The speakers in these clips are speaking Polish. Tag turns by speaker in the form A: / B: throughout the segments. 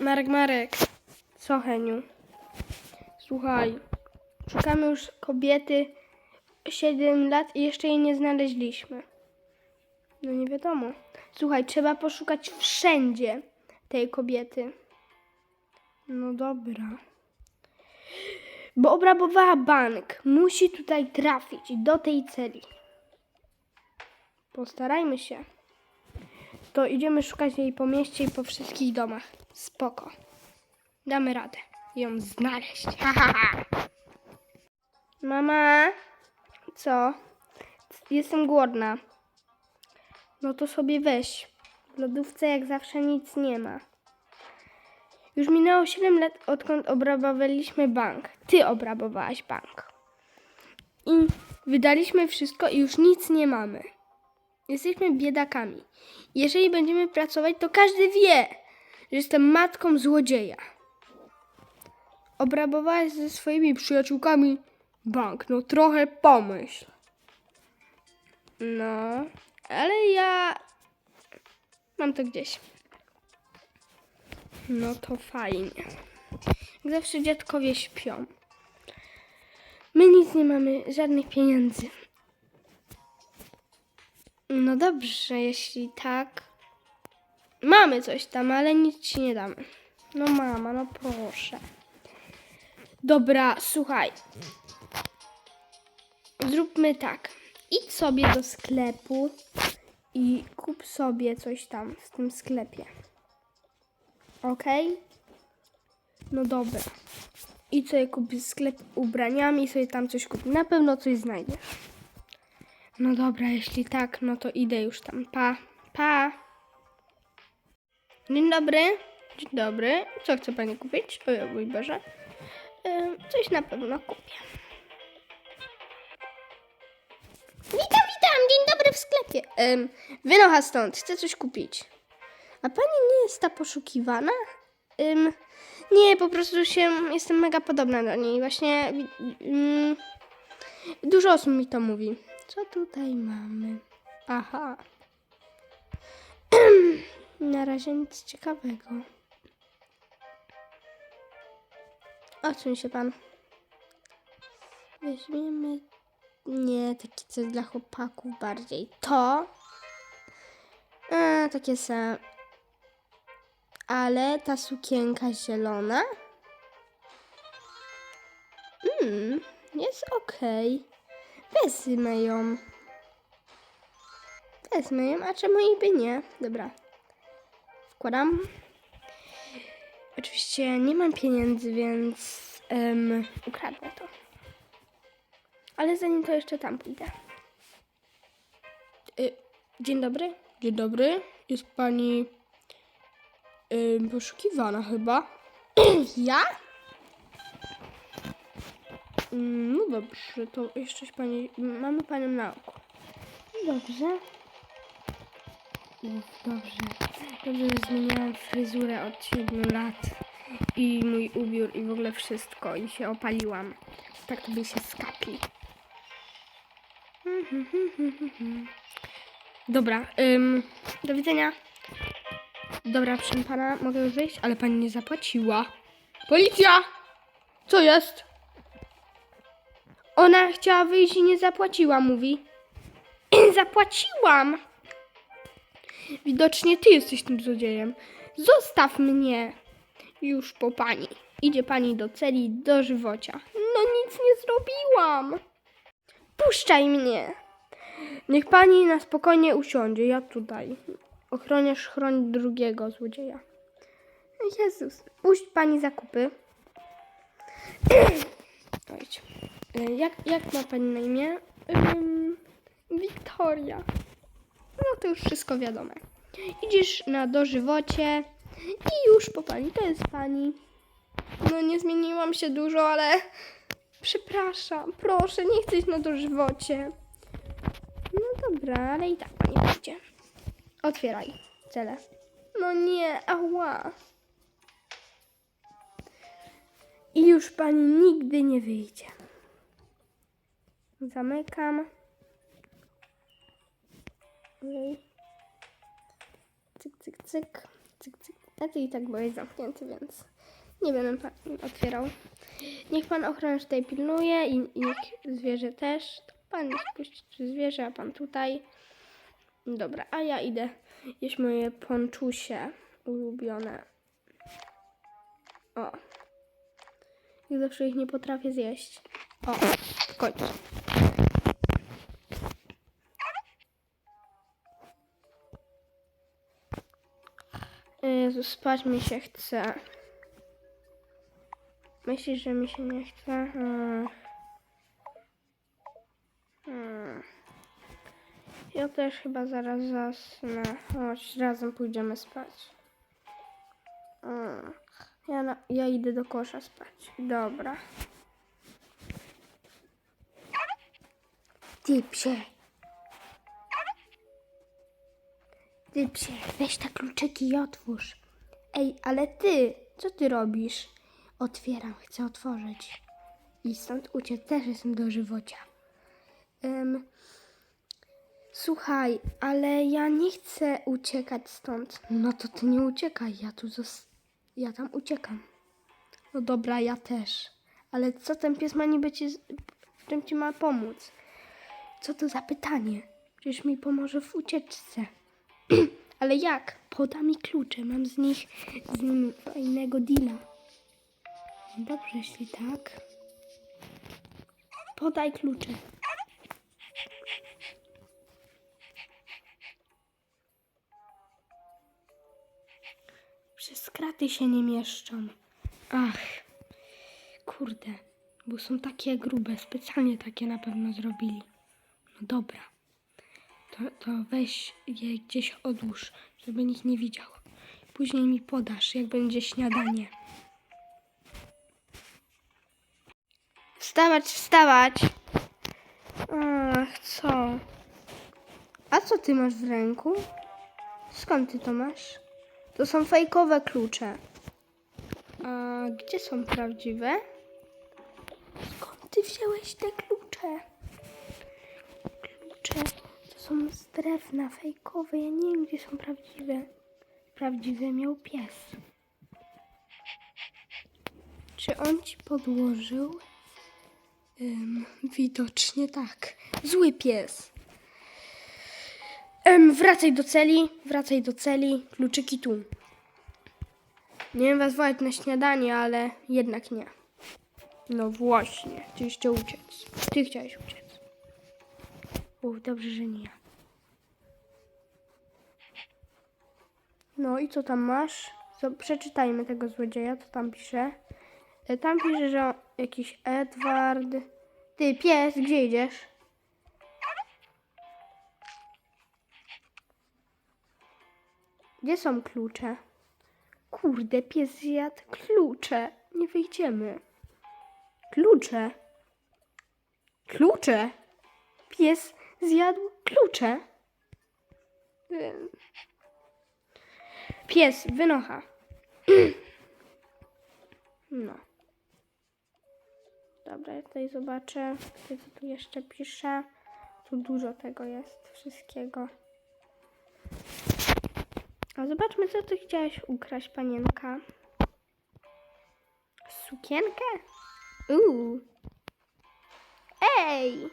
A: Marek, Marek. Co, Heniu? Słuchaj, szukamy już kobiety 7 lat i jeszcze jej nie znaleźliśmy. No nie wiadomo. Słuchaj, trzeba poszukać wszędzie tej kobiety. No dobra. Bo obrabowała bank. Musi tutaj trafić do tej celi. Postarajmy się. To idziemy szukać jej po mieście i po wszystkich domach. Spoko. Damy radę ją znaleźć. Ha, ha, ha. Mama, co? Jestem głodna. No to sobie weź. W lodówce jak zawsze nic nie ma. Już minęło 7 lat, odkąd obrabowaliśmy bank. Ty obrabowałaś bank. I wydaliśmy wszystko i już nic nie mamy. Jesteśmy biedakami. Jeżeli będziemy pracować, to każdy wie, że jestem matką złodzieja. Obrabowałaś ze swoimi przyjaciółkami bank. No trochę pomyśl. No, ale ja mam to gdzieś. No to fajnie. Jak zawsze dziadkowie śpią. My nic nie mamy, żadnych pieniędzy. No dobrze, jeśli tak. Mamy coś tam, ale nic ci nie damy. No mama, no proszę. Dobra, słuchaj. Zróbmy tak. Idź sobie do sklepu i kup sobie coś tam w tym sklepie. Okej? No dobra. Idź sobie kup sklep ubraniami i sobie tam coś kup. Na pewno coś znajdziesz. No dobra, jeśli tak, no to idę już tam. Pa, pa. Dzień dobry. Dzień dobry. Co chce pani kupić? O mój Boże. Ym, coś na pewno kupię. Witam, witam. Dzień dobry w sklepie. Ym, wynocha stąd. Chcę coś kupić. A pani nie jest ta poszukiwana? Ym, nie, po prostu się jestem mega podobna do niej. Właśnie ym, dużo osób mi to mówi. Co tutaj mamy? Aha. Na razie nic ciekawego. Odsuń się pan. Weźmiemy. Nie, taki coś dla chłopaków bardziej. To. A, takie same. Ale ta sukienka zielona. Mm, jest okej. Wezmę ją. Wezmę ją, a czemu i by nie? Dobra. Wkładam. Oczywiście nie mam pieniędzy, więc em, ukradnę to. Ale zanim to jeszcze tam pójdę. Y, dzień dobry. Dzień dobry. Jest pani ym, poszukiwana chyba. ja? Mm, No dobrze, to jeszcze pani. Mamy panią na oku. Dobrze. Dobrze. Dobrze, że zmieniałam fryzurę od 7 lat. I mój ubiór, i w ogóle wszystko. I się opaliłam. Tak to by się skapli. Dobra, ym, do widzenia. Dobra, proszę pana, mogę już wyjść, ale pani nie zapłaciła. Policja! Co jest? Ona chciała wyjść i nie zapłaciła, mówi. Zapłaciłam! Widocznie ty jesteś tym złodziejem. Zostaw mnie! Już po pani. Idzie pani do celi do żywocia. No nic nie zrobiłam! Puszczaj mnie! Niech pani na spokojnie usiądzie. Ja tutaj. Ochroniarz chroni drugiego złodzieja. Jezus. Puść pani zakupy. Ojdź. Y, Jak, jak ma pani na imię? Ym, Wiktoria. No to już wszystko wiadome. Idziesz na dożywocie i już po pani. To jest pani. No nie zmieniłam się dużo, ale przepraszam. Proszę, nie chcę iść na dożywocie. No dobra, ale i tak nie pójdzie. Otwieraj cele. No nie, ała. I już pani nigdy nie wyjdzie. Zamykam. Okej. Cyk, cyk, cyk. Cyk, cyk. A ty i tak byłeś zamknięty, więc nie będę otwierał. Niech pan ochroniarz tutaj pilnuje i, i niech zwierzę też. To pan niech puści zwierzę, a pan tutaj. Dobra, a ja idę jeść moje ponczusie ulubione. O. I zawsze ich nie potrafię zjeść. O, w Jezu, spać mi się chce. Myślisz, że mi się nie chce? Hmm. Hmm. Ja też chyba zaraz zasnę. Chodź, razem pójdziemy spać. Hmm. Ja, na, ja idę do kosza spać. Dobra. Ty psie. Ty psie, weź te kluczyki i otwórz. Ej, ale ty, co ty robisz? Otwieram, chcę otworzyć. I stąd uciec, też jestem do żywocia. Ym, słuchaj, ale ja nie chcę uciekać stąd. No to ty nie uciekaj, ja tu zos... Ja tam uciekam. No dobra, ja też. Ale co ten pies ma niby ci... W czym ci ma pomóc? Co to za pytanie? Przecież mi pomoże w ucieczce. Ale jak? Poda mi klucze, mam z nich z nim fajnego deala. Dobrze, jeśli tak. Podaj klucze. Przez kraty się nie mieszczą. Ach, kurde, bo są takie grube, specjalnie takie na pewno zrobili. No dobra, to, to weź je gdzieś odłóż, żeby nikt nie widział. Później mi podasz, jak będzie śniadanie. Wstawać, wstawać! Ach, co? A co ty masz w ręku? Skąd ty to masz? To są fejkowe klucze. A gdzie są prawdziwe? Skąd ty wziąłeś te są z drewna fejkowe. Ja nie wiem, gdzie są prawdziwe. Prawdziwe miał pies. Czy on ci podłożył? Widocznie tak. Zły pies. Wracaj do celi, wracaj do celi, kluczyki tu. Nie wiem was wołać na śniadanie, ale jednak nie. No właśnie, chciał uciec. Ty chciałeś uciec. Uff, dobrze, że nie ja. No i co tam masz? Co, przeczytajmy tego złodzieja, co tam pisze. E, Tam pisze, że jakiś Edward. Ty, pies, gdzie idziesz? Gdzie są klucze? Kurde, pies zjadł klucze. Nie wyjdziemy. Klucze. Klucze. Pies zjadł klucze. Pies, wynocha. No. Dobra, ja tutaj zobaczę, co tu jeszcze pisze. Tu dużo tego jest, wszystkiego. A zobaczmy, co ty chciałaś ukraść, panienka. Sukienkę? Uuu. Ej!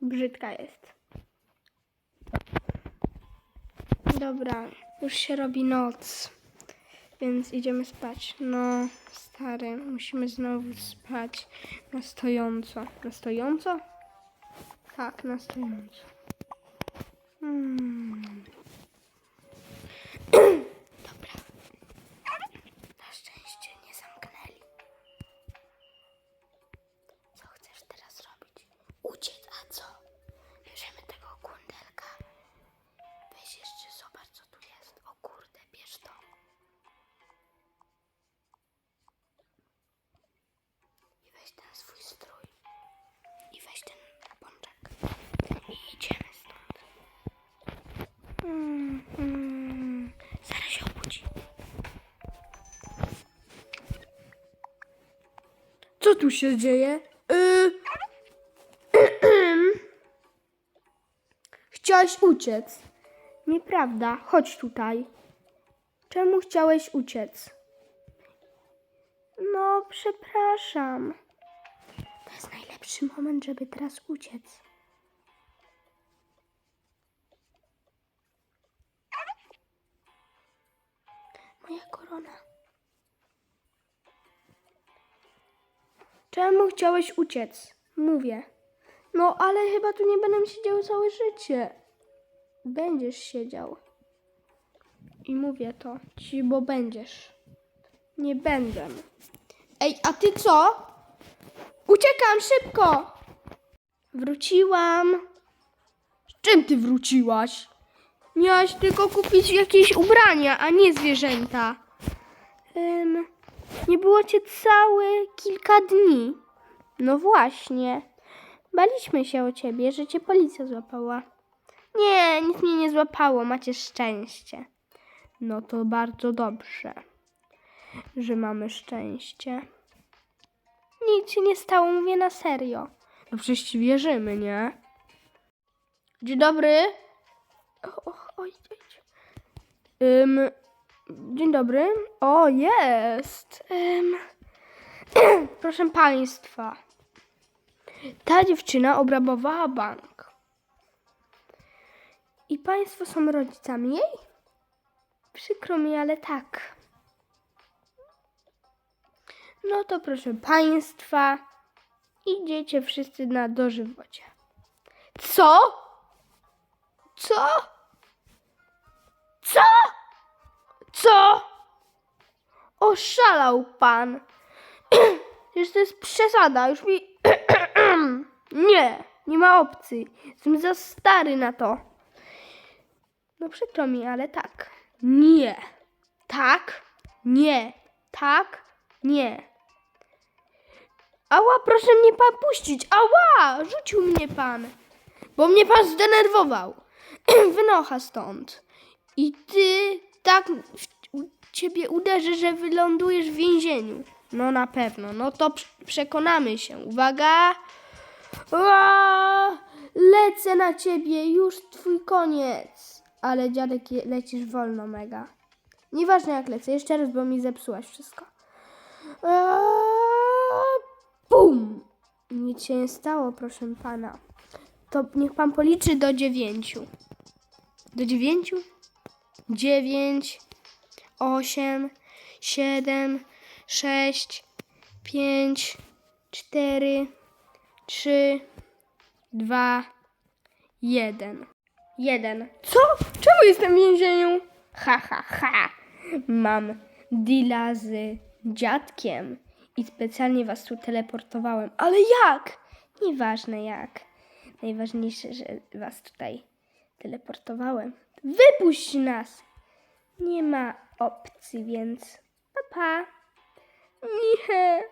A: Brzydka jest. Dobra, już się robi noc, więc idziemy spać. No, stary, musimy znowu spać na stojąco. Na stojąco? Tak, na stojąco. Swój strój. I weź ten pączek. I idziemy stąd. Mm, mm. Zaraz się obudzi. Co tu się dzieje? Y... Chciałaś uciec. Nieprawda. Chodź tutaj. Czemu chciałeś uciec? No, przepraszam. Jest najlepszy moment, żeby teraz uciec. Moja korona. Czemu chciałeś uciec? Mówię. No, ale chyba tu nie będę siedział całe życie. Będziesz siedział. I mówię to ci, bo będziesz. Nie będę. Ej, a ty co? Uciekam szybko! Wróciłam. Z czym ty wróciłaś? Miałaś tylko kupić jakieś ubrania, a nie zwierzęta. Ym, nie było cię całe kilka dni. No właśnie. Baliśmy się o ciebie, że cię policja złapała. Nie, nic mnie nie złapało, macie szczęście. No to bardzo dobrze, że mamy szczęście. Nic się nie stało, mówię na serio. No przecież ci wierzymy, nie? Dzień dobry. O, o, oj, oj. Ym, dzień dobry. O, jest. Ym, proszę państwa. Ta dziewczyna obrabowała bank. I państwo są rodzicami jej? Przykro mi, ale tak. No to proszę państwa, idziecie wszyscy na dożywocie. Co? Co? Co? Co? Oszalał pan. Już to jest przesada, już mi... nie, nie ma opcji. Jestem za stary na to. No przykro mi, ale tak. Nie. Tak. Nie. Tak. Nie. Ała, proszę mnie pan puścić. Ała! Rzucił mnie pan. Bo mnie pan zdenerwował. Wynocha stąd. I ty tak w- ciebie uderzy, że wylądujesz w więzieniu. No na pewno. No to prz- przekonamy się. Uwaga. Ua! Lecę na ciebie. Już twój koniec. Ale dziadek lecisz wolno mega. Nieważne jak lecę. Jeszcze raz, bo mi zepsułaś wszystko. Ua! Bum! Nic się nie stało, proszę pana. To niech pan policzy do dziewięciu. Do dziewięciu? Dziewięć, osiem, siedem, sześć, pięć, cztery, trzy, dwa, jeden. Jeden. Co? Czemu jestem w więzieniu? Ha, ha, ha. Mam deala z dziadkiem i specjalnie was tu teleportowałem. Ale jak? Nieważne jak. Najważniejsze, że was tutaj teleportowałem. Wypuść nas! Nie ma opcji, więc pa pa. Nie.